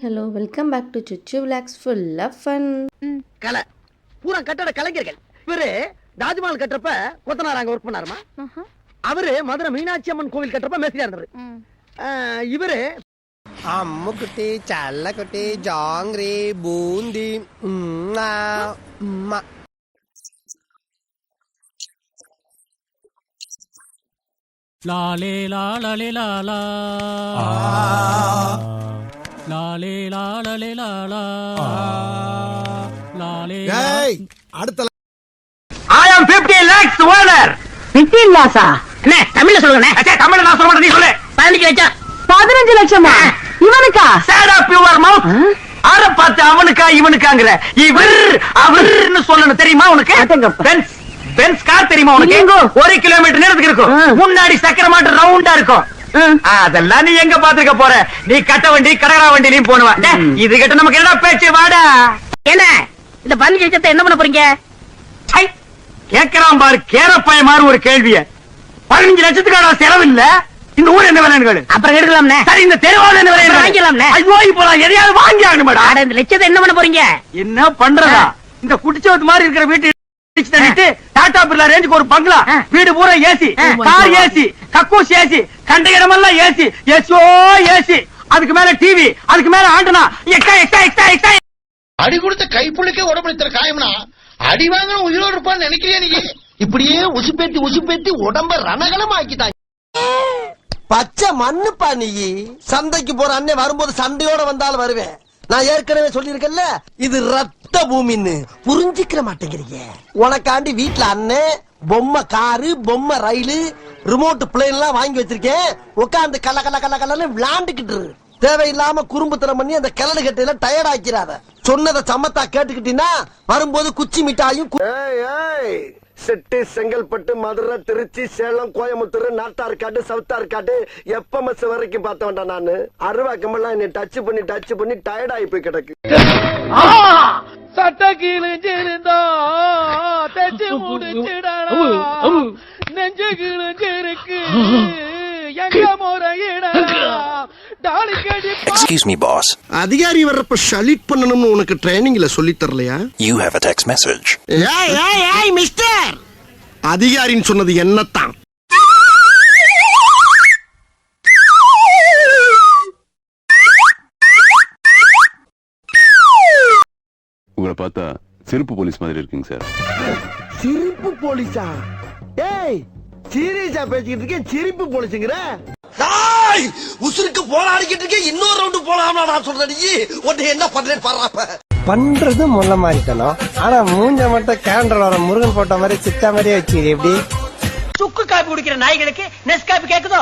Hello welcome back to Suchu vlogs full of fun கலை. பூரா கட்டட கலைஞர்கள். இவரு தாஜ்மஹால் கட்டுறப்ப கொத்தனார் அங்க ஒர்க் பண்ணாருமா? அவரு மதுரை மீனாட்சி அம்மன் கோவில் கட்டுறப்ப மேஸ்திரியா இருந்தாரு. ஆஹ், இவரு அம்முக்குட்டி சல்லக்குட்டி ஜாங்கிரி பூந்தி உம்மா, உம்மா. லாலே லாலே லாலா லாலே லாலே லாலா லாலே. ஏய், அடுத்த ஐ ஆம் 50 லாக்ஸ் ஓனர் 50 லாக்ஸா என்ன தமிழ்ல சொல்லுங்க அச்சா தமிழ்ல நான் சொல்ல மாட்டேன் நீ சொல்லு. 15 லட்சம். 15 லட்சமா? இவனுக்கா? சேட் அப் யுவர் மவுத் ஆற பார்த்து அவனுக்கா இவனுக்காங்கற. இவர் அவர்னு சொல்லணும் தெரியுமா உனக்கு? பென்ஸ் பென்ஸ் கார் தெரியுமா உனக்கு? ஒரு கிலோமீட்டர் நேரத்துக்கு இருக்கும். முன்னாடி சக்கர மாட்டு ரவுண்டா இருக்கும். அதெல்லாம் நீ எங்க பாத்துக்க போற? நீ கட்ட வண்டி கடகரா வண்டிலையும் போனுவ இது கிட்ட நமக்கு என்ன பேச்சு? வாடா. என்ன? இந்த பதினஞ்சு லட்சத்தை என்ன பண்ண போறீங்க? கேக்குறான் பாரு கேரப்பாய மாதிரி ஒரு கேள்விய. பதினஞ்சு லட்சத்துக்கான செலவு இல்ல. இந்த ஊர் என்ன கேளு. அப்புறம் எடுக்கலாம்னே. சரி இந்த தெருவால என்ன விலை. வாங்கிக்கலாம்னே. ஐயோ இப்போ நான் எதையாவது வாங்கி ஆகணும் மேடம் இந்த லட்சத்தை என்ன பண்ண போறீங்க? என்ன பண்றதா? இந்த குடிச்சவத்து மாதிரி இருக்கிற வீட்டு இடிச்சு தள்ளிட்டு டாடா பிர்லா ரேஞ்சுக்கு ஒரு பங்களா. வீடு பூரா ஏசி. கார் ஏசி கக்கூஸ் ஏசி கண்ட இடமெல்லாம் ஏசி எஸ்ஓ ஏசி. அதுக்கு மேல டிவி அதுக்கு மேல antenna. Extra extra extra extra அடி கொடுத்த கைப்புள்ளிக்கே உடம்பு இத்தனை காயம்னா? அடி வாங்கணும் உயிரோடு இருப்பான்னு நினைக்கிறியா நீ? இப்படியே உசுப்பேத்தி உசுப்பேத்தி உடம்ப ரணகலம் ஆக்கிட்டாங்க பச்சை மண்ணுப்பா நீ. சந்தைக்கு போற அண்ணன் வரும்போது சண்டையோட வந்தாலும் வருவேன். நான் ஏற்கனவே சொல்லியிருக்கேன்ல இது ரத்த பூமின்னு. புரிஞ்சுக்கிற மாட்டேங்கிறீங்க. உனக்காண்டி வீட்ல அண்ணன் பொம்மை காரு பொம்மை ரயிலு ரிமோட் பிளேன் எல்லாம் வாங்கி வச்சிருக்கேன். உட்காந்து கல கல கல கலன்னு விளாண்டுக்கிட்டு. தேவையில்லாம குறும்புத்தனம் பண்ணி அந்த கிளடு கட்டையில டயர்ட் ஆக்கிறாத சொன்னதை சமத்தா கேட்டுக்கிட்டீங்கன்னா வரும்போது குச்சி மிட்டாயும் கு- ஏய் ஏய் செட்டி செங்கல்பட்டு மதுரை திருச்சி சேலம் கோயம்புத்தூர் நாட்டார்காடு சவுத்தார்காடு எப்பமஸ் வரைக்கும் பார்த்த வேண்டாம் நானு. அருவாக்கமெல்லாம் என்னை டச் பண்ணி டச் பண்ணி டயர்ட் ஆகி போய் கிடக்கு. சட்ட கிழிஞ்சிருந்தா எங்க Excuse me, boss. அதிகாரி வர்றப்ப ஷலிட் பண்ணணும்னு உனக்கு ட்ரைனிங்ல சொல்லி தரலையா? You have a text message. ஏய் ஏய் ஏய் மிஸ்டர் அதிகாரின்னு சொன்னது என்னத்தான்? உங்களை பார்த்தா செருப்பு போலீஸ் மாதிரி இருக்குங்க சார். சிரிப்பு போலீஸா? ஏய் சீரியஸா பேசிக்கிட்டு இருக்கேன் சிரிப்பு போலீஸுங்கிற டேய் உசுருக்கு போராடிக்கிட்டு இருக்கேன் இன்னொரு ரவுண்டு போலாம்னா நான் சொல்றேன் நீ. உன்னை என்ன பண்றேன்னு பாடுறாப்ப பண்றது முள்ள மாறிக்கணும் ஆனா மூஞ்ச மட்டும் கேலண்டர் வர முருகன் போட்ட மாதிரி சித்தா மாதிரியே வச்சுக்கிது எப்படி? சுக்கு காப்பி குடிக்கிற நாய்களுக்கு நெஸ் காப்பி கேக்குதோ?